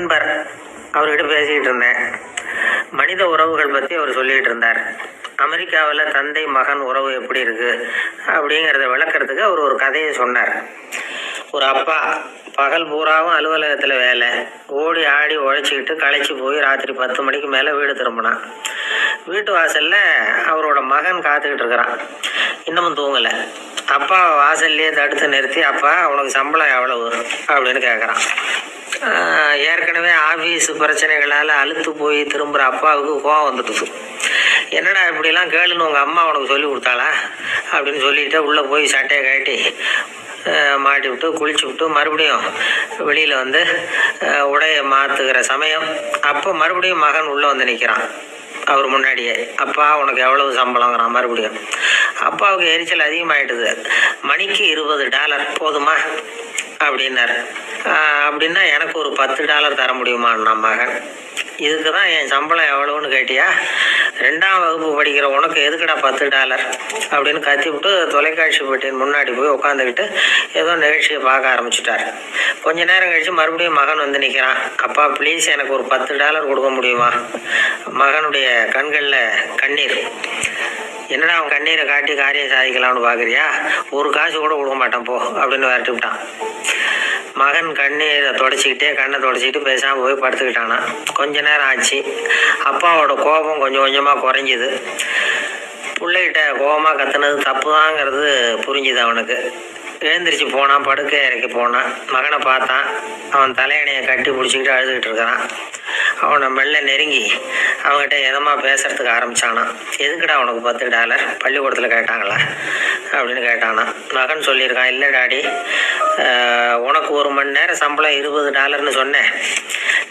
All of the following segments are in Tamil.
நண்பர் அவர்கிட்ட பேசிக்கிட்டு இருந்தேன். மனித உறவுகள் பற்றி அவர் சொல்லிகிட்டு இருந்தார். அமெரிக்காவில் தந்தை மகன் உறவு எப்படி இருக்குது அப்படிங்கிறத விளக்கிறதுக்கு அவர் ஒரு கதையை சொன்னார். ஒரு அப்பா பகல் பூராவும் அலுவலகத்தில் வேலை. ஓடி ஆடி உழைச்சிக்கிட்டு களைச்சி போய் ராத்திரி பத்து மணிக்கு மேலே வீடு திரும்பினான். வீட்டு வாசலில் அவரோட மகன் காத்துக்கிட்டு இருக்கிறான். இன்னமும் தூங்கலை. அப்பா வாசல்லையே தடுத்து நிறுத்தி அப்பா உனக்கு சம்பளம் எவ்வளவு? அப்படின்னு கேட்குறான் ஏற்கனவே ஆஃபீஸ் பிரச்சனைகளால் அழுத்து போய் திரும்புகிற அப்பாவுக்கு கோவம் வந்துடுது என்னடா இப்படிலாம் கேளுன்னு உங்கள் அம்மா உனக்கு சொல்லி கொடுத்தாளா? அப்படின்னு சொல்லிட்டு உள்ளே போய் சட்டையை கட்டி மாட்டி விட்டு குளிச்சு விட்டு மறுபடியும் வெளியில் வந்து உடையை மாற்றுகிற சமயம். அப்போ மறுபடியும் மகன் உள்ளே வந்து நிற்கிறான் அவர் முன்னாடியே அப்பா உனக்கு எவ்வளவு சம்பளங்கிறான் மறுபடியும். அப்பாவுக்கு எரிச்சல் அதிகமாயிடுது மணிக்கு இருபது டாலர் போதுமா? அப்படின்னாரு. அப்படின்னா எனக்கு ஒரு பத்து டாலர் தர முடியுமான்னா மகன் இதுக்கு தான் என் சம்பளம் எவ்வளோன்னு கேட்டியா? ரெண்டாம் வகுப்பு படிக்கிற உனக்கு எதுக்குடா பத்து டாலர்? அப்படின்னு கத்திவிட்டு தொலைக்காட்சி பெட்டியின் முன்னாடி போய் உட்காந்துக்கிட்டு ஏதோ நிகழ்ச்சியை பார்க்க ஆரம்பிச்சிட்டார். கொஞ்ச நேரம் கழித்து மறுபடியும் மகன் வந்து நிற்கிறான் அப்பா ப்ளீஸ் எனக்கு ஒரு பத்து டாலர் கொடுக்க முடியுமா? மகனுடைய கண்களில் கண்ணீர். என்னடா அவன் கண்ணீரை காட்டி காரியம் சாதிக்கலாம்னு பார்க்குறியா ஒரு காசு கூட கொடுக்க மாட்டான் போ அப்படின்னு விரட்டு விட்டான் மகன் கண்ணீரை தொடச்சிக்கிட்டே கண்ணை தொடச்சிக்கிட்டு பேசாமல் போய் படுத்துக்கிட்டானா. கொஞ்ச நேரம் ஆச்சு. அப்பாவோட கோபம் கொஞ்சம் கொஞ்சமாக குறைஞ்சிது. பிள்ளைகிட்ட கோபமாக கத்துனது தப்பு தாங்கிறது புரிஞ்சுது அவனுக்கு. எழுந்திரிச்சு போனான் படுக்கை இறக்கி போனான் மகனை பார்த்தான். அவன் தலையணையை கட்டி பிடிச்சிக்கிட்டு அழுதுகிட்டு இருக்கிறான். அவனை மெல்ல நெருங்கி அவன்கிட்ட எதமா பேசுறதுக்கு ஆரம்பிச்சானான் எதுக்குடா உனக்கு பத்து டாலர்? பள்ளிக்கூடத்தில் கேட்டாங்களா? அப்படின்னு கேட்டானா. மகன் சொல்லியிருக்கான் இல்லை டாடி. உனக்கு ஒரு மணி நேரம் சம்பளம் இருபது டாலர்னு சொன்னேன்.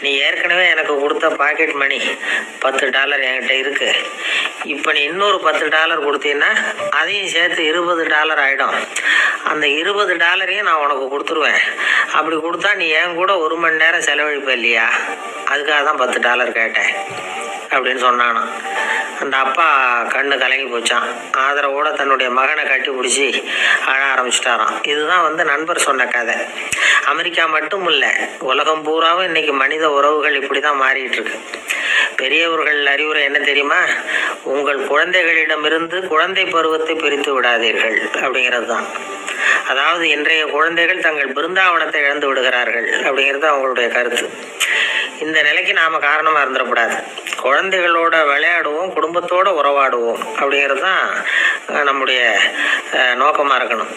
நீ ஏற்கனவே எனக்கு கொடுத்த பாக்கெட் மணி பத்து டாலர் என்கிட்ட இருக்கு. இப்போ நீ இன்னொரு பத்து டாலர் கொடுத்தீங்கன்னா அதையும் சேர்த்து இருபது டாலர் ஆகிடும் அந்த இருபது டாலரையும் நான் உனக்கு கொடுத்துருவேன். அப்படி கொடுத்தா நீ என் கூட ஒரு மணி நேரம் செலவழிப்ப இல்லையா? அதுக்காக தான் பத்து டாலர் கேட்டேன். அப்படின்னு சொன்னானான் அந்த அப்பா கண்ணு கலங்கி போச்சான் ஆதரவோட தன்னுடைய மகனை கட்டி பிடிச்சி அழ ஆரம்பிச்சிட்டாராம். இதுதான் வந்து நண்பர் சொன்ன கதை. அமெரிக்கா மட்டும் இல்லை உலகம் பூராவும் இன்னைக்கு மனித உறவுகள் இப்படி தான் மாறிட்டு இருக்கு பெரியவர்கள் அறிவுரை என்ன தெரியுமா? உங்கள் குழந்தைகளிடமிருந்து குழந்தை பருவத்தை பிரித்து விடாதீர்கள் அப்படிங்கிறது தான் அதாவது இன்றைய குழந்தைகள் தங்கள் பிருந்தாவனத்தை இழந்து விடுகிறார்கள் அப்படிங்கிறது அவங்களுடைய கருத்து. இந்த நிலைக்கு நாம காரணமா இருந்துடக்கூடாது. குழந்தைகளோட விளையாடுவோம் குடும்பத்தோடு உறவாடுவோம் அப்படிங்கிறது தான் நம்முடைய நோக்கமாக இருக்கணும்.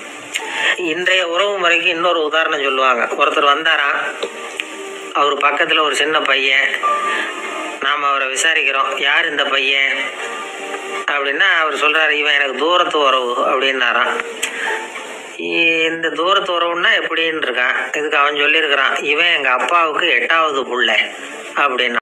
இன்றைய உறவு முறைக்கு இன்னொரு உதாரணம் சொல்லுவாங்க. ஒருத்தர் வந்தாராம் அவர் பக்கத்தில் ஒரு சின்ன பையன். நாம் அவரை விசாரிக்கிறோம். யார் இந்த பையன்? அப்படின்னா அவர் சொல்கிறார் இவன் எனக்கு தூரத்து உறவு அப்படின்னாராம். இந்த தூரத்து உறவுன்னா எப்படின்னு இருக்கான். இதுக்கு அவன் சொல்லியிருக்கிறான் இவன் எங்கள் அப்பாவுக்கு எட்டாவது புள்ள அப்படின்னா.